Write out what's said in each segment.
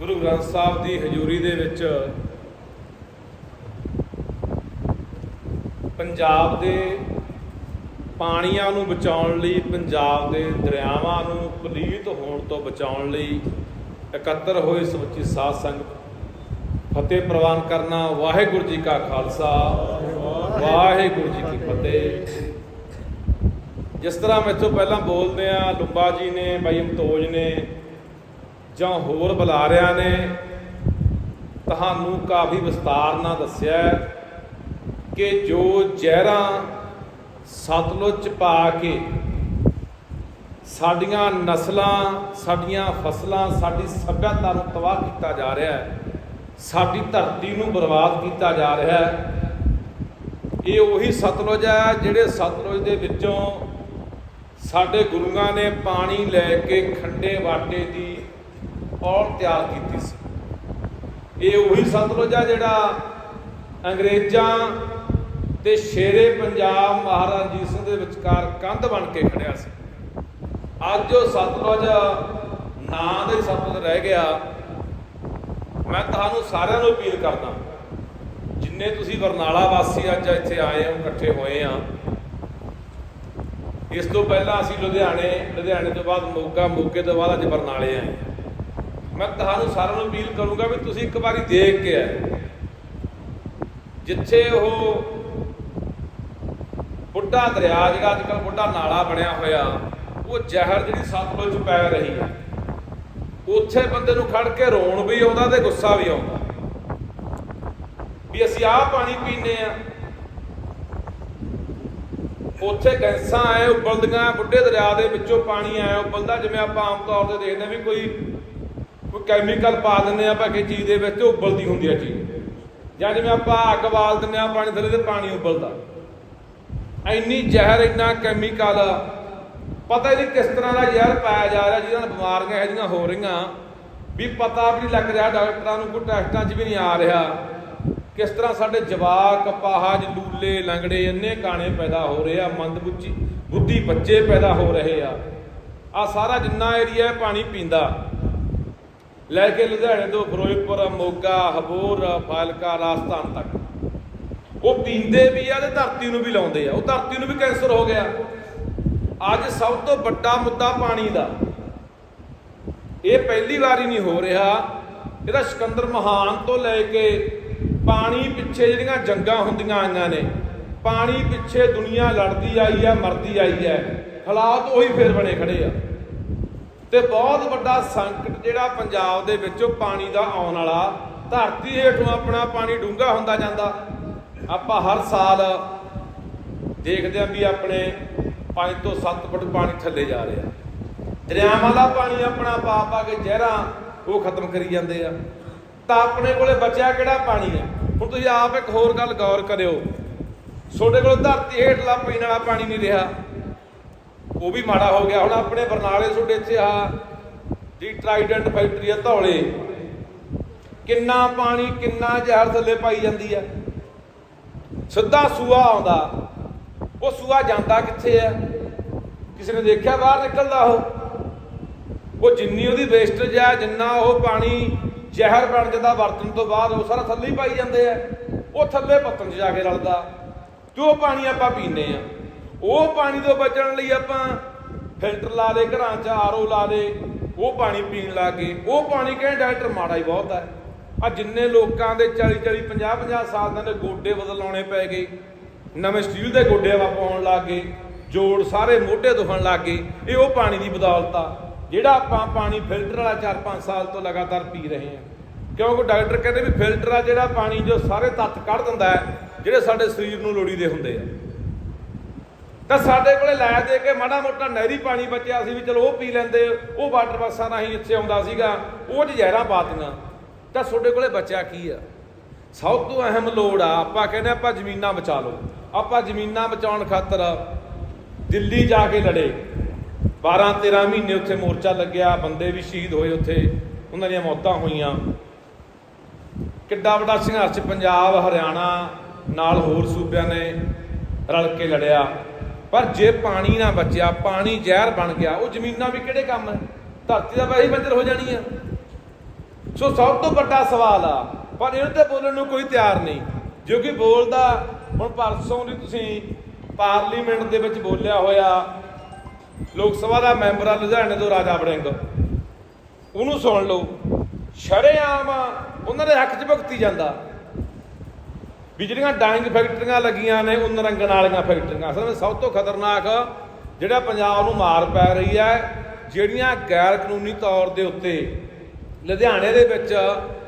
ਗੁਰੂ ਗ੍ਰੰਥ ਸਾਹਿਬ ਦੀ ਹਜ਼ੂਰੀ ਦੇ ਵਿੱਚ ਪੰਜਾਬ ਦੇ ਪਾਣੀਆਂ ਨੂੰ ਬਚਾਉਣ ਲਈ, ਪੰਜਾਬ ਦੇ ਦਰਿਆਵਾਂ ਨੂੰ ਪਲੀਤ ਹੋਣ ਤੋਂ ਬਚਾਉਣ ਲਈ ਇਕੱਤਰ ਹੋਏ ਸਮੁੱਚੀ ਸਾਧ ਸੰਗਤ, ਫਤਿਹ ਪ੍ਰਵਾਨ ਕਰਨਾ ਵਾਹਿਗੁਰੂ ਜੀ ਕਾ ਖਾਲਸਾ, ਵਾਹਿਗੁਰੂ ਜੀ ਕੀ ਫਤਿਹ। ਜਿਸ ਤਰ੍ਹਾਂ ਮੈਥੋਂ ਪਹਿਲਾਂ ਬੋਲਦੇ ਆ, ਲੁੰਬਾ ਜੀ ਨੇ ਬਾਈ ਅਮਤੋਜ ਨੇ ਜਾਂ ਹੋਰ ਬੁਲਾਰਿਆਂ ਨੇ ਤੁਹਾਨੂੰ ਕਾਫੀ ਵਿਸਤਾਰ ਨਾਲ ਦੱਸਿਆ ਕਿ ਜੋ ਜ਼ਹਿਰਾਂ ਸਤਲੁਜ ਚ ਪਾ ਕੇ ਸਾਡੀਆਂ ਨਸਲਾਂ, ਸਾਡੀਆਂ ਫਸਲਾਂ, ਸਾਡੀ ਸੱਭਿਅਤਾ ਨੂੰ ਤਬਾਹ ਕੀਤਾ ਜਾ ਰਿਹਾ ਹੈ, ਸਾਡੀ ਧਰਤੀ ਨੂੰ ਬਰਬਾਦ ਕੀਤਾ ਜਾ ਰਿਹਾ ਹੈ, ਇਹ ਉਹੀ ਸਤਲੁਜ ਹੈ ਜਿਹੜੇ ਸਤਲੁਜ ਦੇ ਵਿੱਚੋਂ ਸਾਡੇ ਗੁਰੂਆਂ ਨੇ ਪਾਣੀ ਲੈ ਕੇ ਖੰਡੇ ਵਾਟੇ ਦੀ ਔਰ ਤਿਆਰ ਕੀਤੀ ਸੀ। ਇਹ ਉਹੀ ਸਤਲੁਜ ਆ ਜਿਹੜਾ ਅੰਗਰੇਜ਼ਾਂ ਤੇ ਸ਼ੇਰੇ ਪੰਜਾਬ ਮਹਾਰਾਜਾ ਰਣਜੀਤ ਸਿੰਘ ਦੇ ਵਿਚਕਾਰ ਕੰਧ ਬਣ ਕੇ ਖੜਿਆ ਸੀ। ਅੱਜ ਉਹ ਸਤਲੁਜ ਨਾਂ ਦੇ ਸਤਲੁਜ ਰਹਿ ਗਿਆ। ਮੈਂ ਤੁਹਾਨੂੰ ਸਾਰਿਆਂ ਨੂੰ ਅਪੀਲ ਕਰਦਾ ਜਿੰਨੇ ਤੁਸੀਂ ਬਰਨਾਲਾ ਵਾਸੀ ਅੱਜ ਇੱਥੇ ਆਏ ਹੋ, ਇਕੱਠੇ ਹੋਏ ਆ, ਇਸ ਤੋਂ ਪਹਿਲਾਂ ਅਸੀਂ ਲੁਧਿਆਣੇ ਲੁਧਿਆਣੇ ਤੋਂ ਬਾਅਦ ਮੋਗਾ, ਮੋਗੇ ਤੋਂ ਬਾਅਦ ਅੱਜ ਬਰਨਾਲੇ ਆਏ ਮੈਂ ਤੁਹਾਨੂੰ ਸਾਰਿਆਂ ਨੂੰ ਅਪੀਲ ਕਰੂੰਗਾ ਵੀ ਤੁਸੀਂ ਇੱਕ ਵਾਰੀ ਦੇਖ ਕੇ ਆਏ ਜਿੱਥੇ ਉਹ ਬੁੱਢਾ ਦਰਿਆ ਜਿਹੜਾ ਅੱਜ ਕੱਲ੍ਹ ਬੁੱਢਾ ਨਾਲਾ ਬਣਿਆ ਹੋਇਆ, ਉਹ ਜ਼ਹਿਰ ਜਿਹੜੀ ਸਤਲੁਜ ਪੈ ਰਹੀ ਹੈ। ਉੱਥੇ ਬੰਦੇ ਨੂੰ ਖੜ ਕੇ ਰੋਣ ਵੀ ਆਉਂਦਾ ਤੇ ਗੁੱਸਾ ਵੀ ਆਉਂਦਾ। ਵੀ ਅਸੀਂ ਆਹ ਪਾਣੀ ਪੀਂਦੇ ਆ ਉੱਥੇ ਗੈਸਾਂ ਆਏ ਉਬਲਦੀਆਂ ਬੁੱਢੇ ਦਰਿਆ ਦੇ ਵਿੱਚੋਂ ਪਾਣੀ ਆਇਆ ਉਬਲਦਾ ਜਿਵੇਂ ਆਪਾਂ ਆਮ ਤੌਰ ਤੇ ਦੇਖਦੇ ਹਾਂ ਵੀ ਕੋਈ ਕੋਈ ਕੈਮੀਕਲ ਪਾ ਦਿੰਦੇ ਆ ਆਪਾਂ ਕਿਸੇ ਚੀਜ਼ ਦੇ ਵਿੱਚ, ਤੇ ਉਬਲਦੀ ਹੁੰਦੀ ਆ ਚੀਜ਼। ਜਾਂ ਜਿਵੇਂ ਆਪਾਂ ਅੱਗ ਬਾਲ ਦਿੰਦੇ ਆ, ਪਾਣੀ ਥੱਲੇ ਤੇ ਪਾਣੀ ਉਬਲਦਾ। ਇੰਨੀ ਜ਼ਹਿਰ, ਇੰਨਾ ਕੈਮੀਕਲ ਪਤਾ ਹੀ ਨਹੀਂ ਕਿਸ ਤਰ੍ਹਾਂ ਦਾ ਜ਼ਹਿਰ ਪਾਇਆ ਜਾ ਰਿਹਾ ਜਿਹਨਾਂ ਨਾਲ ਬਿਮਾਰੀਆਂ ਇਹਦੀਆਂ ਹੋ ਰਹੀਆਂ। ਵੀ ਪਤਾ ਵੀ ਨਹੀਂ ਲੱਗ ਰਿਹਾ, ਡਾਕਟਰਾਂ ਨੂੰ ਕੋਈ ਟੈਸਟਾਂ 'ਚ ਵੀ ਨਹੀਂ ਆ ਰਿਹਾ। ਕਿਸ ਤਰ੍ਹਾਂ ਸਾਡੇ ਜਵਾਕ ਪਾਹਜ ਲੂਲੇ, ਲੰਗੜੇ ਇੰਨੇ ਕਾਣੇ ਪੈਦਾ ਹੋ ਰਹੇ ਆ ਮੰਦ ਬੁੱਚੀ ਬੁੱਧੀ ਬੱਚੇ ਪੈਦਾ ਹੋ ਰਹੇ ਆ। ਆ ਸਾਰਾ ਜਿੰਨਾ ਏਰੀਆ ਪਾਣੀ ਪੀਂਦਾ। ਲੈ ਕੇ ਲੁਧਿਆਣੇ ਤੋਂ ਫਿਰੋਜ਼ਪੁਰ, ਮੋਗਾ, ਹਬੋਰ, ਫਾਲਕਾ, ਰਾਜਸਥਾਨ ਤੱਕ। ਉਹ ਪੀਂਦੇ ਵੀ ਆ ਤੇ ਧਰਤੀ ਨੂੰ ਵੀ ਲਾਉਂਦੇ ਆ। ਉਹ ਧਰਤੀ ਨੂੰ ਵੀ ਕੈਂਸਰ ਹੋ ਗਿਆ। ਅੱਜ ਸਭ ਤੋਂ ਵੱਡਾ ਮੁੱਦਾ ਪਾਣੀ ਦਾ। ਇਹ ਪਹਿਲੀ ਵਾਰੀ ਨਹੀਂ ਹੋ ਰਿਹਾ। ਇਹਦਾ ਸਿਕੰਦਰ ਮਹਾਨ ਤੋਂ ਲੈ ਕੇ ਪਾਣੀ ਪਿੱਛੇ ਜਿਹੜੀਆਂ ਜੰਗਾਂ ਹੁੰਦੀਆਂ ਆਈਆਂ ਨੇ, ਪਾਣੀ ਪਿੱਛੇ ਦੁਨੀਆ ਲੜਦੀ ਆਈ ਹੈ ਮਰਦੀ ਆਈ ਹੈ ਹਾਲਾਤ ਉਹੀ ਫੇਰ ਬਣੇ ਖੜੇ ਆ। ਤੇ ਬਹੁਤ ਵੱਡਾ ਸੰਕਟ ਜਿਹੜਾ ਪੰਜਾਬ ਦੇ ਵਿੱਚੋਂ ਪਾਣੀ ਦਾ ਆਉਣ ਵਾਲਾ, ਧਰਤੀ ਹੇਠੋਂ ਆਪਣਾ ਪਾਣੀ ਡੂੰਘਾ ਹੁੰਦਾ ਜਾਂਦਾ। ਆਪਾਂ ਹਰ ਸਾਲ ਦੇਖਦੇ ਆਂ ਵੀ ਆਪਣੇ 5 ਤੋਂ 7 ਫੁੱਟ ਪਾਣੀ ਥੱਲੇ ਜਾ ਰਿਹਾ। ਦਰਿਆਵਾਂ ਦਾ ਪਾਣੀ ਆਪਣਾ ਪਾ ਪਾ ਕੇ ਜ਼ਹਿਰਾਂ ਉਹ ਖਤਮ ਕਰੀ ਜਾਂਦੇ ਆ। ਤਾਂ ਆਪਣੇ ਕੋਲੇ ਬਚਿਆ ਕਿਹੜਾ ਪਾਣੀ ਹੈ ਹੁਣ ਤੁਸੀਂ ਆਪ ਇੱਕ ਹੋਰ ਗੱਲ ਗੌਰ ਕਰਿਓ। ਤੁਹਾਡੇ ਕੋਲ ਧਰਤੀ ਹੇਠਲਾ ਪੀਣ ਵਾਲਾ ਪਾਣੀ ਨਹੀਂ ਰਿਹਾ। ਉਹ ਵੀ ਮਾੜਾ ਹੋ ਗਿਆ। ਹੁਣ ਆਪਣੇ ਬਰਨਾਲੇ ਤੁਹਾਡੇ ਇੱਥੇ ਆ ਦੀ ਟਰਾਈਡੈਂਟ ਫੈਕਟਰੀ ਆ ਧੌਲੇ। ਕਿੰਨਾ ਪਾਣੀ, ਕਿੰਨਾ ਜ਼ਹਿਰ ਥੱਲੇ ਪਾਈ ਜਾਂਦੀ ਆ। ਸਿੱਧਾ ਸੂਆ ਆਉਂਦਾ। ਉਹ ਸੂਆ ਜਾਂਦਾ ਕਿੱਥੇ ਆ? ਕਿਸੇ ਨੇ ਦੇਖਿਆ ਬਾਹਰ ਨਿਕਲਦਾ ਉਹ? ਉਹ ਜਿੰਨੀ ਉਹਦੀ ਵੇਸਟੇਜ ਆ, ਜਿੰਨਾ ਉਹ ਪਾਣੀ ਜ਼ਹਿਰ ਬਣ ਜਾਂਦਾ ਵਰਤਣ ਤੋਂ ਬਾਅਦ, ਉਹ ਸਾਰਾ ਥੱਲੇ ਹੀ ਪਾਈ ਜਾਂਦੇ ਆ। ਉਹ ਥੱਲੇ ਪੱਤਨ 'ਚ ਜਾ ਕੇ ਰਲਦਾ। ਤੇ ਉਹ ਪਾਣੀ ਆਪਾਂ ਪੀਂਦੇ ਆ। ਉਹ ਪਾਣੀ ਤੋਂ ਬਚਣ ਲਈ ਆਪਾਂ ਫਿਲਟਰ ਲਾ ਦੇ, ਘਰਾਂ 'ਚ ਆਰਓ ਲਾ ਦੇ, ਉਹ ਪਾਣੀ ਪੀਣ ਲੱਗ ਗਏ। ਉਹ ਪਾਣੀ ਕਹਿੰਦੇ ਡਾਕਟਰ ਮਾੜਾ ਹੀ ਬਹੁਤ ਹੈ ਆ ਜਿੰਨੇ ਲੋਕਾਂ ਦੇ 40 40 50 50 ਸਾਲ ਦੇ ਗੋਡੇ ਬਦਲਾਉਣੇ ਪੈ ਗਏ, ਨਵੇਂ ਸਟੀਲ ਦੇ ਗੋਡੇ ਵਾ ਪਾਉਣ ਲੱਗ ਗਏ, ਜੋੜ ਸਾਰੇ ਮੋਢੇ ਦੁਖਣ ਲੱਗ ਗਏ, ਇਹ ਉਹ ਪਾਣੀ ਦੀ ਬਦੌਲਤ ਆ, ਜਿਹੜਾ ਆਪਾਂ ਪਾਣੀ ਫਿਲਟਰ ਵਾਲਾ 4-5 ਸਾਲ ਤੋਂ ਲਗਾਤਾਰ ਪੀ ਰਹੇ ਹਾਂ। ਕਿਉਂਕਿ ਡਾਕਟਰ ਕਹਿੰਦੇ ਵੀ ਫਿਲਟਰ ਆ ਜਿਹੜਾ ਪਾਣੀ ਜੋ ਸਾਰੇ ਤੱਤ ਕੱਢ ਦਿੰਦਾ ਹੈ, ਜਿਹੜੇ ਸਾਡੇ ਸਰੀਰ ਨੂੰ ਲੋੜੀਦੇ ਹੁੰਦੇ ਆ। ਤਾਂ ਸਾਡੇ ਕੋਲੇ ਲੈ ਦੇ ਕੇ ਮਾੜਾ ਮੋਟਾ ਨਹਿਰੀ ਪਾਣੀ ਬਚਿਆ ਸੀ ਵੀ ਚਲੋ ਉਹ ਪੀ ਲੈਂਦੇ, ਉਹ ਵਾਟਰ ਬੱਸਾਂ ਰਾਹੀਂ ਇੱਥੇ ਆਉਂਦਾ ਸੀਗਾ, ਉਹ 'ਚ ਜ਼ਹਿਰਾਂ ਪਾਤੀਆਂ ਤਾਂ ਤੁਹਾਡੇ ਕੋਲੇ ਬਚਿਆ ਕੀ ਆ? ਸਭ ਤੋਂ ਅਹਿਮ ਲੋੜ ਆ, ਆਪਾਂ ਕਹਿੰਦੇ ਆਪਾਂ ਜ਼ਮੀਨਾਂ ਬਚਾ ਲਓ। ਆਪਾਂ ਜ਼ਮੀਨਾਂ ਬਚਾਉਣ ਖਾਤਰ ਦਿੱਲੀ ਜਾ ਕੇ ਲੜੇ। 12 13 ਮਹੀਨੇ ਉੱਥੇ ਮੋਰਚਾ ਲੱਗਿਆ, ਬੰਦੇ ਵੀ ਸ਼ਹੀਦ ਹੋਏ ਉੱਥੇ, ਉਹਨਾਂ ਦੀਆਂ ਮੌਤਾਂ ਹੋਈਆਂ। ਕਿੱਡਾ ਵੱਡਾ ਸੰਘਰਸ਼, ਪੰਜਾਬ, ਹਰਿਆਣਾ ਨਾਲ ਹੋਰ ਸੂਬਿਆਂ ਨੇ ਰਲ ਕੇ ਲੜਿਆ। ਪਰ ਜੇ ਪਾਣੀ ਨਾ ਬਚਿਆ, ਪਾਣੀ ਜ਼ਹਿਰ ਬਣ ਗਿਆ, ਉਹ ਜ਼ਮੀਨਾਂ ਵੀ ਕਿਹੜੇ ਕੰਮ ਹੈ? ਧਰਤੀ ਦਾ ਵੈਸੇ ਹੀ ਬੰਜਰ ਹੋ ਜਾਣੀ ਆ। ਸੋ ਸਭ ਤੋਂ ਵੱਡਾ ਸਵਾਲ ਆ, ਪਰ ਇਹਦੇ ਤੇ ਬੋਲਣ ਨੂੰ ਕੋਈ ਤਿਆਰ ਨਹੀਂ। ਜੋ ਕਿ ਬੋਲਦਾ, ਹੁਣ ਪਰਸੋਂ ਦੀ ਤੁਸੀਂ ਪਾਰਲੀਮੈਂਟ ਦੇ ਵਿੱਚ ਬੋਲਿਆ ਹੋਇਆ ਲੋਕ ਸਭਾ ਦਾ ਮੈਂਬਰ ਆ ਲੁਧਿਆਣੇ ਤੋਂ ਰਾਜਾ ਵੜਿੰਗ। ਉਹਨੂੰ ਸੁਣ ਲਓ। ਸ਼ਰੇਆਮ ਉਹਨਾਂ ਦੇ ਹੱਕ 'ਚ ਭੁਗਤੀ ਜਾਂਦਾ। ਵੀ ਜਿਹੜੀਆਂ ਡਾਈਂਗ ਫੈਕਟਰੀਆਂ ਲੱਗੀਆਂ ਨੇ, ਉਹ ਨਰੰਗਣ ਵਾਲੀਆਂ ਫੈਕਟਰੀਆਂ। ਅਸਲ ਵਿੱਚ ਸਭ ਤੋਂ ਖਤਰਨਾਕ ਜਿਹੜਾ ਪੰਜਾਬ ਨੂੰ ਮਾਰ ਪੈ ਰਹੀ ਹੈ, ਜਿਹੜੀਆਂ ਗੈਰ ਕਾਨੂੰਨੀ ਤੌਰ ਦੇ ਉੱਤੇ ਲੁਧਿਆਣੇ ਦੇ ਵਿੱਚ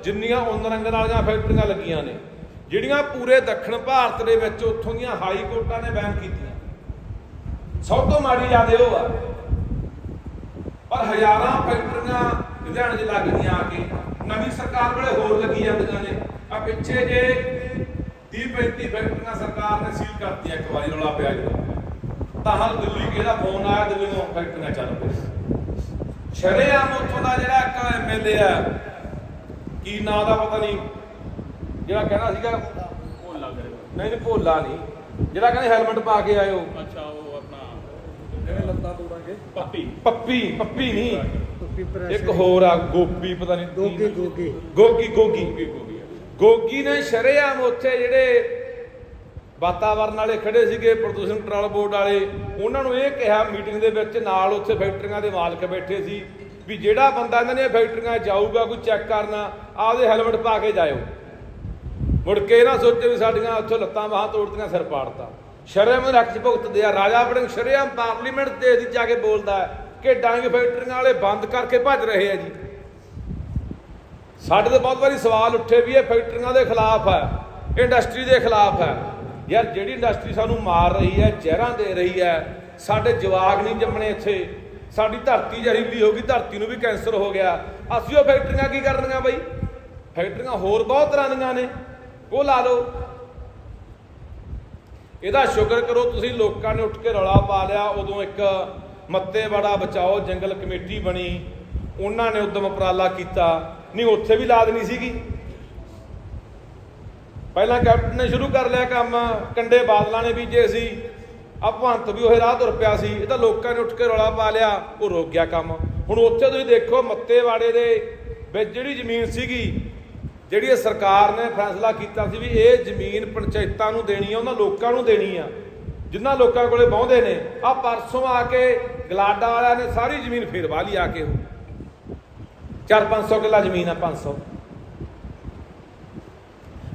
ਜਿੰਨੀਆਂ ਉਨਰੰਗਣ ਵਾਲੀਆਂ ਫੈਕਟਰੀਆਂ ਲੱਗੀਆਂ ਨੇ, ਜਿਹੜੀਆਂ ਪੂਰੇ ਦੱਖਣ ਭਾਰਤ ਦੇ ਵਿੱਚ ਉੱਥੋਂ ਦੀਆਂ ਹਾਈ ਕੋਰਟਾਂ ਨੇ ਬੈਨ ਕੀਤੀਆਂ। ਸਭ ਤੋਂ ਮਾੜੀ ਯਾਦ ਇਹ ਉਹ ਆ, ਪਰ ਹਜ਼ਾਰਾਂ ਫੈਕਟਰੀਆਂ ਲੁਧਿਆਣੇ 'ਚ ਲੱਗ ਗਈਆਂ ਆ ਕੇ। ਨਵੀਂ ਸਰਕਾਰ ਵੇਲੇ ਹੋਰ ਲੱਗੀ ਜਾਂਦੀਆਂ ਨੇ। ਆ ਪਿੱਛੇ ਜੇ 30 35 ਫੈਕਟਰੀਆਂ ਸਰਕਾਰ ਨੇ ਸੀਲ ਕਰਤੀਆਂ ਇੱਕ ਵਾਰੀ ਰੌਲਾ ਪਿਆ ਜੀ ਤਾਂ ਹਰ ਦਿੱਲੀ ਕਿਹਦਾ ਫੋਨ ਆਇਆ ਦਿੱਲੀ ਤੋਂ ਫੈਕਟਰੀਆਂ ਚੱਲ ਪਈਆਂ ਸ਼ਰੇਆਮ ਉੱਥੋਂ ਦਾ ਜਿਹੜਾ ਇੱਕ ਐਮਐਲਏ ਆ ਕੀ ਨਾਂ ਦਾ ਪਤਾ ਨਹੀਂ। ਜਿਹੜਾ ਕਹਿੰਦਾ ਸੀਗਾ ਰਿਹਾ ਨਹੀਂ ਨਹੀਂ ਭੋਲਾ ਨਹੀਂ। ਜਿਹੜਾ ਕਹਿੰਦੇ ਹੈਲਮਟ ਪਾ ਕੇ ਆਇਓ। ਅੱਛਾ ਉਹ ਆਪਣਾ ਕਿਵੇਂ ਲੱਤਾਂ ਤੋੜਾਂਗੇ? ਪੱਪੀ। ਪੱਪੀ ਪੱਪੀ ਨਹੀਂ। ਇੱਕ ਹੋਰ ਆ ਗੋਪੀ ਪਤਾ ਨਹੀਂ ਗੋਗੇ ਗੋਗੇ। ਗੋਗੀ ਗੋਗੀ। ਗੋਗੀ ਨੇ ਸ਼ਰੇਆਮ ਉੱਥੇ ਜਿਹੜੇ ਵਾਤਾਵਰਨ ਵਾਲੇ ਖੜੇ ਸੀਗੇ, ਪ੍ਰਦੂਸ਼ਣ ਕੰਟਰੋਲ ਬੋਰਡ ਵਾਲੇ, ਉਹਨਾਂ ਨੂੰ ਇਹ ਕਿਹਾ ਮੀਟਿੰਗ ਦੇ ਵਿੱਚ, ਨਾਲ ਉੱਥੇ ਫੈਕਟਰੀਆਂ ਦੇ ਮਾਲਕ ਬੈਠੇ ਸੀ ਵੀ ਜਿਹੜਾ ਬੰਦਾ ਇਹਨਾਂ ਦੀਆਂ ਫੈਕਟਰੀਆਂ ਜਾਊਗਾ, ਕੋਈ ਚੈੱਕ ਕਰਨਾ, ਆਪਦੇ ਹੈਲਮਟ ਪਾ ਕੇ ਜਾਇਓ। ਮੁੜ ਕੇ ਇਹ ਨਾ ਸੋਚੇ ਵੀ ਸਾਡੀਆਂ ਉੱਥੋਂ ਲੱਤਾਂ ਬਾਹਾਂ ਤੋੜਦੀਆਂ ਸਿਰ ਪਾੜਤਾ। ਸ਼ਰਮ ਰੱਖ ਚ ਭੁਗਤਦੇ ਆ। ਰਾਜਾ ਵੜਿੰਗ ਸ਼ਰੇਆਮ ਪਾਰਲੀਮੈਂਟ ਦੇ ਦੀ ਜਾ ਕੇ ਬੋਲਦਾ ਕਿ ਡਾਂਗ ਫੈਕਟਰੀਆਂ ਵਾਲੇ ਬੰਦ ਕਰਕੇ ਭੱਜ ਰਹੇ ਆ ਜੀ। ਸਾਡੇ ਤੋਂ ਬਹੁਤ ਵਾਰੀ ਸਵਾਲ ਉੱਠੇ ਵੀ ਇਹ ਫੈਕਟਰੀਆਂ ਦੇ ਖਿਲਾਫ ਹੈ, ਇੰਡਸਟਰੀ ਦੇ ਖਿਲਾਫ ਹੈ। ਯਾਰ ਜਿਹੜੀ ਇੰਡਸਟਰੀ ਸਾਨੂੰ ਮਾਰ ਰਹੀ ਹੈ, ਜ਼ਹਿਰਾਂ ਦੇ ਰਹੀ ਹੈ, ਸਾਡੇ ਜਵਾਗ ਨਹੀਂ ਜੰਮਣੇ ਇੱਥੇ। ਸਾਡੀ ਧਰਤੀ ਜ਼ਹਿਰੀਲੀ ਹੋ ਗਈ, ਧਰਤੀ ਨੂੰ ਵੀ ਕੈਂਸਰ ਹੋ ਗਿਆ। ਅਸੀਂ ਉਹ ਫੈਕਟਰੀਆਂ ਕੀ ਕਰਨੀਆਂ ਬਈ? ਫੈਕਟਰੀਆਂ ਹੋਰ ਬਹੁਤ ਤਰ੍ਹਾਂ ਦੀਆਂ ਨੇ। ਉਹ ਲਾ ਲਓ। ਇਹਦਾ ਸ਼ੁਕਰ ਕਰੋ ਤੁਸੀਂ ਲੋਕਾਂ ਨੇ ਉੱਠ ਕੇ ਰੌਲਾ ਪਾ ਲਿਆ। ਉਦੋਂ ਇੱਕ ਮੱਤੇ ਬੜਾ ਬਚਾਓ ਜੰਗਲ ਕਮੇਟੀ ਬਣੀ। ਉਹਨਾਂ ਨੇ ਉਦਮ ਉਪਰਾਲਾ ਕੀਤਾ। ਨਹੀਂ, ਉੱਥੇ ਵੀ ਲਾਦ ਨਹੀਂ ਸੀਗੀ। ਪਹਿਲਾਂ ਕੈਪਟਨ ਨੇ ਸ਼ੁਰੂ ਕਰ ਲਿਆ ਕੰਮ, ਕੰਡੇ ਬਾਦਲਾਂ ਨੇ ਬੀਜੇ ਸੀ। ਆ ਭੰਤ ਵੀ ਉਹ ਰਾਹ ਤੁਰ ਪਿਆ ਸੀ, ਇਹ ਤਾਂ ਲੋਕਾਂ ਨੇ ਉੱਠ ਕੇ ਰੌਲਾ ਪਾ ਲਿਆ, ਉਹ ਰੁਕ ਗਿਆ ਕੰਮ। ਹੁਣ ਉੱਥੇ ਤੁਸੀਂ ਦੇਖੋ ਮੱਤੇਵਾੜੇ ਦੇ ਵਿੱਚ ਜਿਹੜੀ ਜ਼ਮੀਨ ਸੀਗੀ, ਜਿਹੜੀ ਇਹ ਸਰਕਾਰ ਨੇ ਫੈਸਲਾ ਕੀਤਾ ਸੀ ਵੀ ਇਹ ਜ਼ਮੀਨ ਪੰਚਾਇਤਾਂ ਨੂੰ ਦੇਣੀ ਆ, ਉਹਨਾਂ ਲੋਕਾਂ ਨੂੰ ਦੇਣੀ ਆ। ਜਿਨ੍ਹਾਂ ਲੋਕਾਂ ਕੋਲੇ ਬਹੁੰਦੇ ਨੇ ਆ ਪਰਸੋਂ ਆ ਕੇ ਗਲਾਡਾ ਵਾਲਿਆਂ ਨੇ ਸਾਰੀ ਜ਼ਮੀਨ ਫੇਰ ਵਾਹ ਲਈ ਆ ਕੇ ਉਹ। 4-500 ਕਿੱਲਾ ਜ਼ਮੀਨ ਆ 500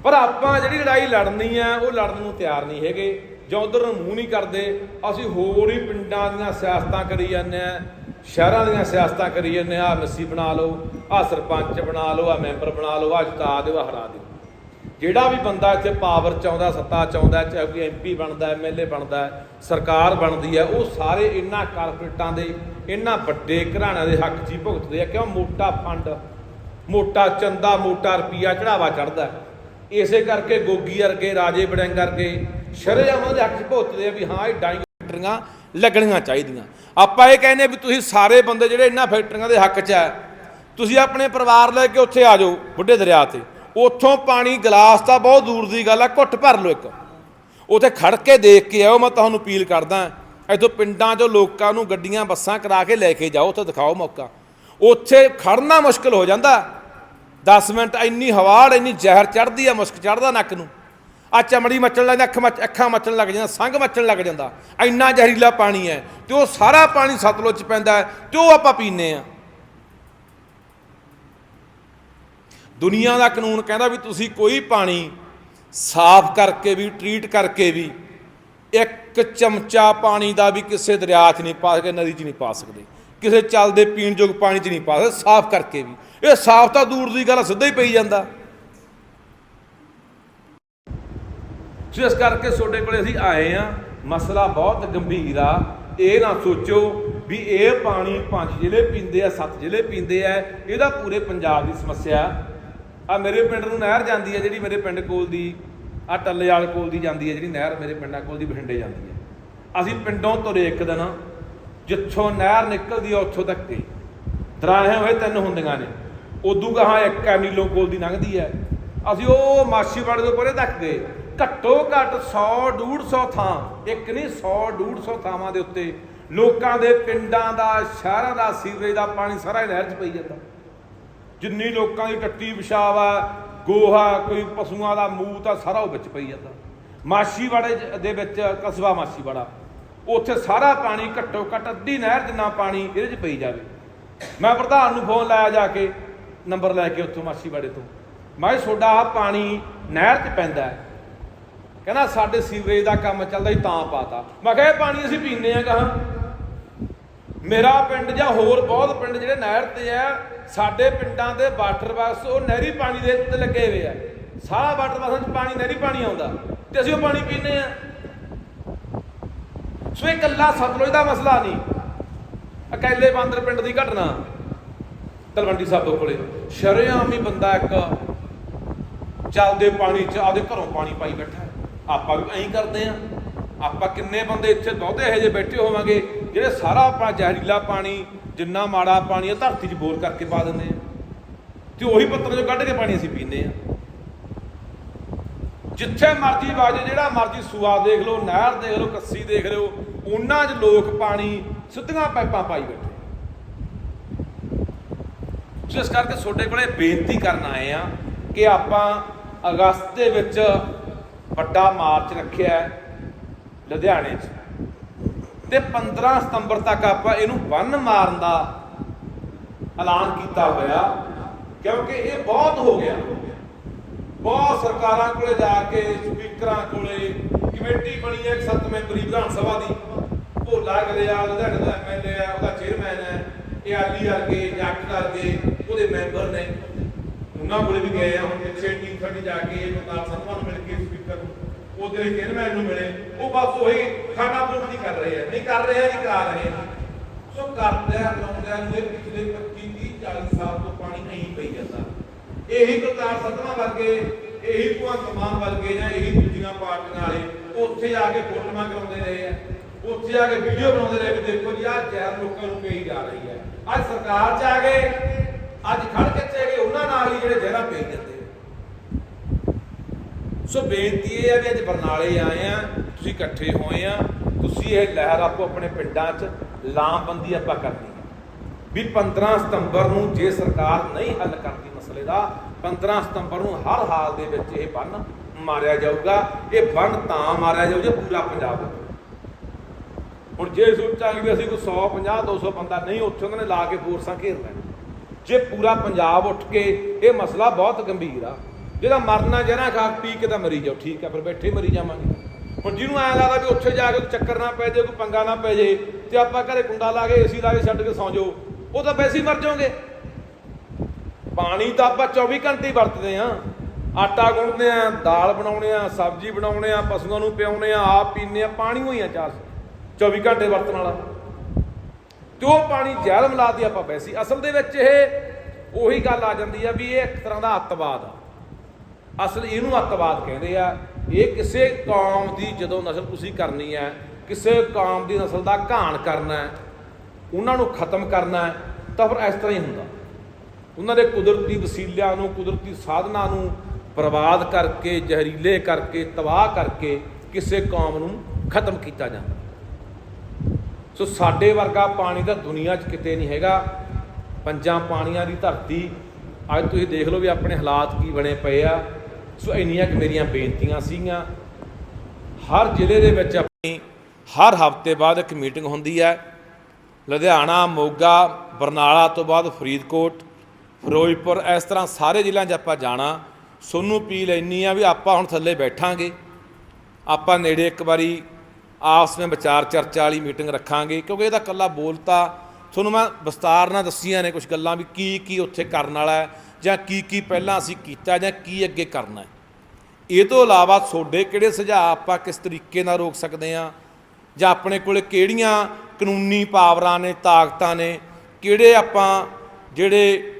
ਪਰ ਆਪਾਂ ਜਿਹੜੀ ਲੜਾਈ ਲੜਨੀ ਆ, ਉਹ ਲੜਨ ਨੂੰ ਤਿਆਰ ਨਹੀਂ ਹੈਗੇ। ਜਾਂ ਉਧਰ ਨੂੰ ਮੂੰਹ ਨਹੀਂ ਕਰਦੇ। ਅਸੀਂ ਹੋਰ ਹੀ ਪਿੰਡਾਂ ਦੀਆਂ ਸਿਆਸਤਾਂ ਕਰੀ ਜਾਂਦੇ ਆ, ਸ਼ਹਿਰਾਂ ਦੀਆਂ ਸਿਆਸਤਾਂ ਕਰੀ ਜਾਂਦੇ ਆ। ਮੱਸੀ ਬਣਾ ਲਓ ਆ ਸਰਪੰਚ ਬਣਾ ਲਓ ਆ ਮੈਂਬਰ ਬਣਾ ਲਓ ਆ ਜਿਤਾ ਦਿਓ, ਆਹ ਹਰਾ ਦਿਓ। ਜਿਹੜਾ ਵੀ ਬੰਦਾ ਇੱਥੇ ਪਾਵਰ 'ਚ ਆਉਂਦਾ ਸੱਤਾ 'ਚ ਆਉਂਦਾ ਚਾਹੇ ਕੋਈ ਐਮਪੀ ਬਣਦਾ ਐਮਐਲਏ ਬਣਦਾ, ਸਰਕਾਰ ਬਣਦੀ ਹੈ, ਉਹ ਸਾਰੇ ਇਹਨਾਂ ਕਾਰਪੋਰੇਟਾਂ ਦੇ, ਇਹਨਾਂ ਵੱਡੇ ਘਰਾਣਿਆਂ ਦੇ ਹੱਕ 'ਚ ਹੀ ਭੁਗਤਦੇ ਆ, ਕਿਉਂ? ਮੋਟਾ ਫੰਡ ਮੋਟਾ ਚੰਦਾ, ਮੋਟਾ ਰੁਪਈਆ ਚੜਾਵਾ ਚੜਦਾ ਇਸੇ ਕਰਕੇ ਗੋਗੀ ਵਰਗੇ, ਰਾਜੇ ਬੜਿੰਗ ਵਰਗੇ ਸ਼ਰੇਆਮ ਦੇ ਹੱਕ 'ਚ ਭੁਗਤਦੇ ਆ ਵੀ ਹਾਂ, ਇਹ ਡਾਈਂਗ ਫੈਕਟਰੀਆਂ ਲੱਗਣੀਆਂ ਚਾਹੀਦੀਆਂ। ਆਪਾਂ ਇਹ ਕਹਿੰਦੇ ਵੀ ਤੁਸੀਂ ਸਾਰੇ ਬੰਦੇ ਜਿਹੜੇ ਇਹਨਾਂ ਫੈਕਟਰੀਆਂ ਦੇ ਹੱਕ 'ਚ ਆ ਤੁਸੀਂ ਆਪਣੇ ਪਰਿਵਾਰ ਲੈ ਕੇ ਉੱਥੇ ਆ ਜਾਓ, ਬੁੱਢੇ ਦਰਿਆ ਤੇ। ਉੱਥੋਂ ਪਾਣੀ ਗਲਾਸ ਤਾਂ ਬਹੁਤ ਦੂਰ ਦੀ ਗੱਲ ਆ, ਘੁੱਟ ਭਰ ਲਓ ਇੱਕ। ਉੱਥੇ ਖੜ ਕੇ ਦੇਖ ਕੇ ਆਓ, ਮੈਂ ਤੁਹਾਨੂੰ ਅਪੀਲ ਕਰਦਾ ਇੱਥੋਂ ਪਿੰਡਾਂ 'ਚੋਂ ਲੋਕਾਂ ਨੂੰ ਗੱਡੀਆਂ, ਬੱਸਾਂ ਕਰਾ ਕੇ ਲੈ ਕੇ ਜਾਓ, ਉੱਥੇ ਦਿਖਾਓ ਮੌਕਾ। ਉੱਥੇ ਖੜਨਾ ਮੁਸ਼ਕਲ ਹੋ ਜਾਂਦਾ। 10 ਮਿੰਟ ਇੰਨੀ ਹਵਾੜ, ਇੰਨੀ ਜ਼ਹਿਰ ਚੜਦੀ ਆ ਮੁਸ਼ਕ ਚੜਦਾ ਨੱਕ ਨੂੰ। ਆ ਚਮੜੀ ਮੱਚਣ ਲੱਗਦਾ ਅੱਖ ਮੱਚ, ਅੱਖਾਂ ਮੱਚਣ ਲੱਗ ਜਾਂਦਾ ਸੰਗ ਮੱਚਣ ਲੱਗ ਜਾਂਦਾ। ਇੰਨਾ ਜ਼ਹਿਰੀਲਾ ਪਾਣੀ ਹੈ ਤੇ ਉਹ ਸਾਰਾ ਪਾਣੀ ਸਤਲੁਜ 'ਚ ਪੈਂਦਾ ਹੈ ਤੇ ਉਹ ਆਪਾਂ ਪੀਂਦੇ ਆ ਦੁਨੀਆ ਦਾ ਕਾਨੂੰਨ ਕਹਿੰਦਾ ਵੀ ਤੁਸੀਂ ਕੋਈ ਪਾਣੀ ਸਾਫ਼ ਕਰਕੇ ਵੀ ਟਰੀਟ ਕਰਕੇ ਵੀ ਇੱਕ ਚਮਚਾ ਪਾਣੀ ਦਾ ਵੀ ਕਿਸੇ ਦਰਿਆ 'ਚ ਨਹੀਂ ਪਾ ਸਕਦੇ ਨਦੀ 'ਚ ਨਹੀਂ ਪਾ ਸਕਦੇ। ਕਿਸੇ ਚੱਲਦੇ ਪੀਣ ਯੋਗ ਪਾਣੀ 'ਚ ਨਹੀਂ ਪਾ ਸਕਦੇ, ਸਾਫ਼ ਕਰਕੇ ਵੀ। ਇਹ ਸਾਫ਼ ਤਾਂ ਦੂਰ ਦੀ ਗੱਲ ਸਿੱਧਾ ਹੀ ਪਈ ਜਾਂਦਾ। ਸੋ ਇਸ ਕਰਕੇ ਤੁਹਾਡੇ ਕੋਲੇ ਅਸੀਂ ਆਏ ਆ ਮਸਲਾ ਬਹੁਤ ਗੰਭੀਰ ਆ। ਇਹ ਨਾ ਸੋਚੋ ਵੀ ਇਹ ਪਾਣੀ ਪੰਜ ਜ਼ਿਲ੍ਹੇ ਪੀਂਦੇ ਆ, ਸੱਤ ਜ਼ਿਲ੍ਹੇ ਪੀਂਦੇ ਆ, ਇਹਦਾ ਪੂਰੇ ਪੰਜਾਬ ਦੀ ਸਮੱਸਿਆ। ਆ ਮੇਰੇ ਪਿੰਡ ਨੂੰ ਨਹਿਰ ਜਾਂਦੀ ਹੈ ਜਿਹੜੀ ਮੇਰੇ ਪਿੰਡ ਕੋਲ ਦੀ, ਆ ਟੱਲੇ ਵਾਲ ਕੋਲ ਦੀ ਜਾਂਦੀ ਹੈ ਜਿਹੜੀ ਨਹਿਰ ਮੇਰੇ ਪਿੰਡਾਂ ਕੋਲ ਦੀ ਬਠਿੰਡੇ ਜਾਂਦੀ ਹੈ। ਅਸੀਂ ਪਿੰਡੋਂ ਤੁਰੇ ਇੱਕ ਦਿਨ, ਜਿੱਥੋਂ ਨਹਿਰ ਨਿਕਲਦੀ ਹੈ ਉੱਥੋਂ ਤੱਕ ਗਏ ਦਰਾਹੇ ਹੋਏ ਤਿੰਨ ਹੁੰਦੀਆਂ ਨੇ। ਉਦੋਂ ਗਾਹਾਂ ਇੱਕ ਕੈਮੀਲੋ ਕੋਲ ਦੀ ਲੰਘਦੀ ਹੈ। ਅਸੀਂ ਉਹ ਮਾਛੀਵਾੜੇ ਤੋਂ ਪਰੇ ਤੱਕ ਗਏ। ਘੱਟੋ ਘੱਟ 100 150 ਥਾਂ, ਇੱਕ ਨਹੀਂ 100 150 ਥਾਵਾਂ ਦੇ ਉੱਤੇ ਲੋਕਾਂ ਦੇ ਪਿੰਡਾਂ ਦਾ, ਸ਼ਹਿਰਾਂ ਦਾ, ਸੀਵਰੇਜ ਦਾ ਪਾਣੀ ਸਾਰਾ ਹੀ ਨਹਿਰ 'ਚ ਪਈ ਜਾਂਦਾ। ਜਿੰਨੀ ਲੋਕਾਂ ਦੀ ਟੱਟੀ ਪਿਸ਼ਾਬ ਆ, ਗੋਹਾ, ਕੋਈ ਪਸ਼ੂਆਂ ਦਾ ਮੂਤ ਆ, ਸਾਰਾ ਉਹ ਵਿੱਚ ਪਈ ਜਾਂਦਾ। ਮਾਛੀਵਾੜੇ ਦੇ ਵਿੱਚ ਕਸਬਾ ਮਾਛੀਵਾੜਾ। ਉੱਥੇ ਸਾਰਾ ਪਾਣੀ ਘੱਟੋ ਘੱਟ ਅੱਧੀ ਨਹਿਰ ਜਿੰਨਾ ਪਾਣੀ ਇਹਦੇ 'ਚ ਪਈ ਜਾਵੇ। ਮੈਂ ਪ੍ਰਧਾਨ ਨੂੰ ਫੋਨ ਲਾਇਆ ਜਾ ਕੇ, ਨੰਬਰ ਲੈ ਕੇ ਉੱਥੋਂ ਮਾਛੀਵਾੜੇ ਤੋਂ। ਮੈਂ ਕਿਹਾ, ਤੁਹਾਡਾ ਆਹ ਪਾਣੀ ਨਹਿਰ 'ਚ ਪੈਂਦਾ ਕਹਿੰਦਾ, ਸਾਡੇ ਸੀਵਰੇਜ ਦਾ ਕੰਮ ਚੱਲਦਾ ਸੀ, ਤਾਂ ਪਾਤਾ। ਮੈਂ ਕਿਹਾ, ਇਹ ਪਾਣੀ ਅਸੀਂ ਪੀਂਦੇ ਆ ਕਹਾਂ? ਮੇਰਾ ਪਿੰਡ ਜਾਂ ਹੋਰ ਬਹੁਤ ਪਿੰਡ ਜਿਹੜੇ ਨਹਿਰ ਤੇ ਆ, ਸਾਡੇ ਪਿੰਡਾਂ ਦੇ ਵਾਟਰ ਬਾਕਸ ਉਹ ਨਹਿਰੀ ਪਾਣੀ ਦੇ ਉੱਤੇ ਲੱਗੇ ਹੋਏ ਆ। ਸਾਰਾ ਵਾਟਰ ਬਾਕਸ ਚ ਪਾਣੀ, ਨਹਿਰੀ ਪਾਣੀ ਆਉਂਦਾ ਤੇ ਅਸੀਂ ਉਹ ਪਾਣੀ ਪੀਂਦੇ ਆ। ਸੋ ਇਹ ਇਕੱਲਾ ਸਤਲੁਜ ਦਾ ਮਸਲਾ ਨਹੀਂ। ਅਕੈਲੇ ਬਾਂਦਰ ਪਿੰਡ ਦੀ ਘਟਨਾ, ਤਲਵੰਡੀ ਸਾਬੋ ਕੋਲੇ। ਸ਼ਰੇਆਮ ਹੀ ਬੰਦਾ ਇੱਕ ਚੱਲਦੇ ਪਾਣੀ 'ਚ ਆਪਦੇ ਘਰੋਂ ਪਾਣੀ ਪਾਈ ਬੈਠਾ ਆਪਾਂ ਵੀ ਐਂ ਕਰਦੇ ਆ। ਆਪਾਂ ਕਿੰਨੇ ਬੰਦੇ ਇੱਥੇ ਬਹੁਤੇ ਇਹੋ ਜਿਹੇ ਬੈਠੇ ਹੋਵਾਂਗੇ ਜਿਹੜੇ ਸਾਰਾ ਆਪਣਾ ਜ਼ਹਿਰੀਲਾ ਪਾਣੀ, ਜਿੰਨਾ ਮਾੜਾ ਪਾਣੀ ਆ, ਧਰਤੀ 'ਚ ਬੋਰ ਕਰਕੇ ਪਾ ਦਿੰਦੇ ਆ। ਤੇ ਉਹੀ ਪੱਤਰ 'ਚੋਂ ਕੱਢ ਕੇ ਪਾਣੀ ਅਸੀਂ ਪੀਂਦੇ ਆ। ਜਿੱਥੇ ਮਰਜ਼ੀ ਵਾਜੇ, ਜਿਹੜਾ ਮਰਜ਼ੀ ਸੂਆ ਦੇਖ ਲਓ, ਨਹਿਰ ਦੇਖ ਲਓ, ਕੱਸੀ ਦੇਖ ਲਓ ਉਹਨਾਂ 'ਚ ਲੋਕ ਪਾਣੀ ਸਿੱਧੀਆਂ ਪਾਈਪਾਂ ਪਾਈ ਬੈਠੇ ਸੋ ਇਸ ਕਰਕੇ ਤੁਹਾਡੇ ਕੋਲੇ ਬੇਨਤੀ ਕਰਨ ਆਏ ਆ ਕਿ ਆਪਾਂ ਅਗਸਤ ਦੇ ਵਿੱਚ ਵੱਡਾ ਮਾਰਚ ਰੱਖਿਆ ਲੁਧਿਆਣੇ 'ਚ। ਤੇ 15 ਸਤੰਬਰ ਤੱਕ ਆਪਾਂ ਇਹਨੂੰ ਬੰਨ ਮਾਰਨ ਦਾ ਐਲਾਨ ਕੀਤਾ ਹੋਇਆ, ਕਿਉਂਕਿ ਇਹ ਬਹੁਤ ਹੋ ਗਿਆ। ਬਹੁਤ ਸਰਕਾਰਾਂ ਕੋਲੇ ਜਾ ਕੇ, ਸਪੀਕਰਾਂ ਕੋਲੇ, ਕਮੇਟੀ ਬਣੀ ਹੈ ਸੱਤ ਮੈਂਬਰੀ ਵਿਧਾਨ ਸਭਾ ਦੀ। ਭੋਲਾ ਗਰੇਆ ਲੁਧਿਆਣੇ ਦਾ ਐਮਐਲਏ ਹੈ, ਉਹਦਾ ਚੇਅਰਮੈਨ ਹੈ, ਇਹ ਆਲੀ ਵਰਗੇ ਜੱਟ ਵਰਗੇ ਉਹਦੇ ਮੈਂਬਰ ਨੇ। ਉਹਨਾਂ ਕੋਲੇ ਵੀ ਗਏ ਆ, ਹੁਣ ਪਿੱਛੇ ਟੀਮ ਸਾਡੀ ਜਾ ਕੇ ਪ੍ਰਧਾਨ ਸਭਾ ਨੂੰ ਮਿਲ ਕੇ ਸਪੀਕਰ ਉਹਦੇ ਲਈ ਚੇਅਰਮੈਨ ਨੂੰ ਮਿਲੇ, ਉਹ ਬਸ ਉਹੀ ਖਾਣਾ ਪੂਰਤੀ ਕਰ ਰਹੇ ਆ। ਨਹੀਂ ਕਰ ਰਹੇ ਆ ਨਹੀਂ ਕਰਾ ਰਹੇ ਆ। ਸੋ ਕਰਦਿਆਂ ਲਾਉਂਦਿਆਂ ਨੂੰ ਇਹ ਪਿਛਲੇ 25 30 40 ਸਾਲ ਤੋਂ ਪਾਣੀ ਨਹੀਂ ਪਈ ਜਾਂਦਾ। ਇਹੀ ਕਰਤਾਰ ਸਤਵਾ ਵਰਗੇ, ਇਹੀ ਭਗਵੰਤ ਮਾਨ ਵਰਗੇ ਜਾਂ ਇਹੀ ਦੂਜੀਆਂ ਪਾਰਟੀਆਂ ਵਾਲੇ ਉੱਥੇ ਜਾ ਕੇ ਫੋਟੋਆਂ ਕਰਾਉਂਦੇ ਰਹੇ ਆ। ਉੱਥੇ ਜਾ ਕੇ ਵੀਡੀਓ ਬਣਾਉਂਦੇ ਰਹੇ ਵੀ ਦੇਖੋ ਜੀ, ਆਹ ਜ਼ਹਿਰ ਲੋਕਾਂ ਨੂੰ ਪਈ ਜਾ ਰਹੀ ਹੈ। ਅੱਜ ਸਰਕਾਰ ਚ ਆ ਗਏ, ਅੱਜ ਖੜ ਕੇ ਚੇ ਗਏ, ਉਹਨਾਂ ਨਾਲ ਹੀ ਜਿਹੜੇ ਸੋ ਬੇਨਤੀ ਇਹ ਹੈ ਵੀ ਅੱਜ ਬਰਨਾਲੇ ਆਏ ਆ, ਤੁਸੀਂ ਇਕੱਠੇ ਹੋਏ ਆ, ਤੁਸੀਂ ਇਹ ਲਹਿਰ ਆਪੋ ਆਪਣੇ ਪਿੰਡਾਂ 'ਚ ਲਾਮਬੰਦੀ ਆਪਾਂ ਕਰਨੀ ਹੈ ਵੀ 15 ਸਤੰਬਰ ਨੂੰ ਜੇ ਸਰਕਾਰ ਨਹੀਂ ਹੱਲ ਕਰਦੀ ਮਸਲੇ ਦਾ 15 ਸਤੰਬਰ ਨੂੰ ਹਰ ਹਾਲ ਦੇ ਵਿੱਚ ਇਹ ਬੰਨ ਮਾਰਿਆ ਜਾਊਗਾ, ਇਹ ਬੰਨ ਤਾਂ ਮਾਰਿਆ ਜਾਊ ਜੇ ਪੂਰਾ ਪੰਜਾਬ ਹੁਣ ਜੇ ਸੋਚਾਂਗੇ ਵੀ ਅਸੀਂ ਕੋਈ 150 200 ਬੰਦਾ ਨਹੀਂ, ਉੱਥੇ ਉਹਨਾਂ ਨੇ ਲਾ ਕੇ ਫੋਰਸਾਂ ਘੇਰ ਲੈਣ ਜੇ ਪੂਰਾ ਪੰਜਾਬ ਉੱਠ ਕੇ ਇਹ ਮਸਲਾ ਬਹੁਤ ਗੰਭੀਰ ਆ ਜਿਹੜਾ ਮਰਨਾ ਜਰਾ ਖਾ ਪੀ ਕੇ ਤਾਂ ਮਰੀ ਜਾਓ, ਠੀਕ ਹੈ, ਫਿਰ ਬੈਠੇ ਮਰੀ ਜਾਵਾਂਗੇ। ਹੁਣ ਜਿਹਨੂੰ ਐਂ ਲੱਗਦਾ ਵੀ ਉੱਥੇ ਜਾ ਕੇ ਕੋਈ ਚੱਕਰ ਨਾ ਪੈ ਜਾਏ, ਕੋਈ ਪੰਗਾ ਨਾ ਪੈ ਜਾਏ, ਤੇ ਆਪਾਂ ਘਰੇ ਕੁੰਡਾ ਲਾ ਕੇ ਏਸੀ ਲਾ ਕੇ ਛੱਡ ਕੇ ਸੌਂ ਜਾਓ, ਉਹ ਤਾਂ ਵੈਸੇ ਹੀ ਮਰ ਜਾਓਗੇ। ਪਾਣੀ ਤਾਂ ਆਪਾਂ 24 ਘੰਟੇ ਵਰਤਦੇ ਆ ਆਟਾ ਗੁੰਨਦੇ ਆ ਦਾਲ ਬਣਾਉਣੇ ਆ ਸਬਜ਼ੀ ਬਣਾਉਣੇ ਆ ਪਸ਼ੂਆਂ ਨੂੰ ਪਿਆਉਣੇ ਆ ਆਪ ਪੀਂਦੇ ਆ ਪਾਣੀ ਹੋਈ ਆ ਚਾਰ। 24 ਘੰਟੇ ਵਰਤਣ ਵਾਲਾ। ਤੇ ਉਹ ਪਾਣੀ ਜ਼ਹਿਰ ਮਿਲਾਤੀ ਆਪਾਂ ਵੈਸੀ ਅਸਲ ਦੇ ਵਿੱਚ ਇਹ ਉਹੀ ਗੱਲ ਆ ਜਾਂਦੀ ਆ ਵੀ ਇਹ ਇੱਕ ਤਰ੍ਹਾਂ ਦਾ ਅੱਤਵਾਦ ਆ। ਅਸਲ ਇਹਨੂੰ ਅੱਤਵਾਦ ਕਹਿੰਦੇ ਆ। ਇਹ ਕਿਸੇ ਕੌਮ ਦੀ ਜਦੋਂ ਨਸਲ ਤੁਸੀਂ ਕਰਨੀ ਹੈ, ਕਿਸੇ ਕੌਮ ਦੀ ਨਸਲ ਦਾ ਘਾਣ ਕਰਨਾ ਹੈ, ਉਹਨਾਂ ਨੂੰ ਖਤਮ ਕਰਨਾ ਹੈ, ਤਾਂ ਫਿਰ ਇਸ ਤਰ੍ਹਾਂ ਹੀ ਹੁੰਦਾ। ਉਹਨਾਂ ਦੇ ਕੁਦਰਤੀ ਵਸੀਲਿਆਂ ਨੂੰ, ਕੁਦਰਤੀ ਸਾਧਨਾਂ ਨੂੰ ਬਰਬਾਦ ਕਰਕੇ, ਜ਼ਹਿਰੀਲੇ ਕਰਕੇ, ਤਬਾਹ ਕਰਕੇ ਕਿਸੇ ਕੌਮ ਨੂੰ ਖਤਮ ਕੀਤਾ ਜਾਂਦਾ। ਸੋ ਸਾਡੇ ਵਰਗਾ ਪਾਣੀ ਤਾਂ ਦੁਨੀਆ 'ਚ ਕਿਤੇ ਨਹੀਂ ਹੈਗਾ। ਪੰਜਾਂ ਪਾਣੀਆਂ ਦੀ ਧਰਤੀ, ਅੱਜ ਤੁਸੀਂ ਦੇਖ ਲਓ ਵੀ ਆਪਣੇ ਹਾਲਾਤ ਕੀ ਬਣੇ ਪਏ ਆ। ਸੋ ਇੰਨੀਆਂ ਕਿ ਮੇਰੀਆਂ ਬੇਨਤੀਆਂ ਸੀਗੀਆਂ। ਹਰ ਜ਼ਿਲ੍ਹੇ ਦੇ ਵਿੱਚ ਆਪਣੀ, ਹਰ ਹਫ਼ਤੇ ਬਾਅਦ ਇੱਕ ਮੀਟਿੰਗ ਹੁੰਦੀ ਹੈ। ਲੁਧਿਆਣਾ, ਮੋਗਾ, ਬਰਨਾਲਾ ਤੋਂ ਬਾਅਦ ਫਰੀਦਕੋਟ, ਫਿਰੋਜ਼ਪੁਰ, ਇਸ ਤਰ੍ਹਾਂ ਸਾਰੇ ਜ਼ਿਲ੍ਹਿਆਂ 'ਚ ਆਪਾਂ ਜਾਣਾ। ਸੋਨੂੰ ਅਪੀਲ ਇੰਨੀ ਆ ਵੀ ਆਪਾਂ ਹੁਣ ਥੱਲੇ ਬੈਠਾਂਗੇ। ਆਪਾਂ ਨੇੜੇ ਇੱਕ ਵਾਰੀ ਆਪਸ ਵਿੱਚ ਵਿਚਾਰ ਚਰਚਾ ਵਾਲੀ ਮੀਟਿੰਗ ਰੱਖਾਂਗੇ, ਕਿਉਂਕਿ ਇਹਦਾ ਕੱਲਾ ਬੋਲਤਾ। ਤੁਹਾਨੂੰ ਮੈਂ ਵਿਸਤਾਰ ਨਾਲ ਦੱਸੀਆਂ ਨੇ ਕੁਝ ਗੱਲਾਂ ਵੀ ਕੀ ਕੀ ਉੱਥੇ ਕਰਨ ਵਾਲਾ ਹੈ। ਜਾਂ ਕੀ ਕੀ ਪਹਿਲਾਂ ਅਸੀਂ ਕੀਤਾ ਜਾਂ ਕੀ ਅੱਗੇ ਕਰਨਾ ਹੈ। ਇਹ ਤੋਂ ਇਲਾਵਾ ਤੁਹਾਡੇ ਕਿਹੜੇ ਸੁਝਾਅ ਆਪਾਂ ਕਿਸ ਤਰੀਕੇ ਨਾਲ ਰੋਕ ਸਕਦੇ ਹਾਂ? ਜਾਂ ਆਪਣੇ ਕੋਲ ਕਿਹੜੀਆਂ ਕਾਨੂੰਨੀ ਪਾਵਰਾਂ ਨੇ, ਤਾਕਤਾਂ ਨੇ? ਕਿਹੜੇ ਆਪਾਂ ਜਿਹੜੇ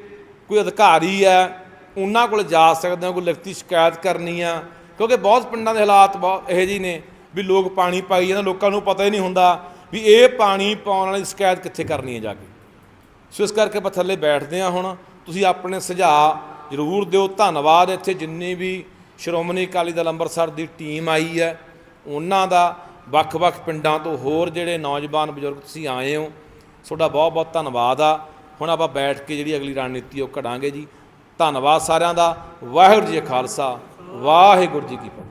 ਕੋਈ ਅਧਿਕਾਰੀ ਆ ਉਹਨਾਂ ਕੋਲ ਜਾ ਸਕਦੇ ਹਾਂ, ਕੋਈ ਲਿਖਤੀ ਸ਼ਿਕਾਇਤ ਕਰਨੀ ਆ? ਕਿਉਂਕਿ ਬਹੁਤ ਪਿੰਡਾਂ ਦੇ ਹਾਲਾਤ ਬਹੁਤ ਇਹੋ ਜਿਹੇ ਨੇ ਵੀ ਲੋਕ ਪਾਣੀ ਪਾਈ ਜਾਂਦੇ, ਲੋਕਾਂ ਨੂੰ ਪਤਾ ਹੀ ਨਹੀਂ ਹੁੰਦਾ ਵੀ ਇਹ ਪਾਣੀ ਪਾਉਣ ਵਾਲੀ ਸ਼ਿਕਾਇਤ ਕਿੱਥੇ ਕਰਨੀ ਹੈ ਜਾ ਕੇ। ਸੋ ਇਸ ਕਰਕੇ ਆਪਾਂ ਥੱਲੇ ਬੈਠਦੇ ਹਾਂ ਹੁਣ। ਤੁਸੀਂ ਆਪਣੇ ਸੁਝਾਅ ਜ਼ਰੂਰ ਦਿਓ। ਧੰਨਵਾਦ। ਇੱਥੇ ਜਿੰਨੀ ਵੀ ਸ਼੍ਰੋਮਣੀ ਅਕਾਲੀ ਦਲ ਅੰਮ੍ਰਿਤਸਰ ਦੀ ਟੀਮ ਆਈ ਹੈ, ਉਹਨਾਂ ਦਾ ਵੱਖ-ਵੱਖ ਪਿੰਡਾਂ ਤੋਂ ਹੋਰ ਜਿਹੜੇ ਨੌਜਵਾਨ ਬਜ਼ੁਰਗ ਤੁਸੀਂ ਆਏ ਹੋ, ਤੁਹਾਡਾ ਬਹੁਤ-ਬਹੁਤ ਧੰਨਵਾਦ ਆ। ਹੁਣ ਆਪਾਂ ਬੈਠ ਕੇ ਜਿਹੜੀ ਅਗਲੀ ਰਣਨੀਤੀ ਉਹ ਘੜਾਂਗੇ ਜੀ। ਧੰਨਵਾਦ ਸਾਰਿਆਂ ਦਾ। ਵਾਹਿਗੁਰੂ ਜੀ ਕਾ ਖਾਲਸਾ। ਵਾਹਿਗੁਰੂ ਜੀ ਕੀ ਫਤਿਹ।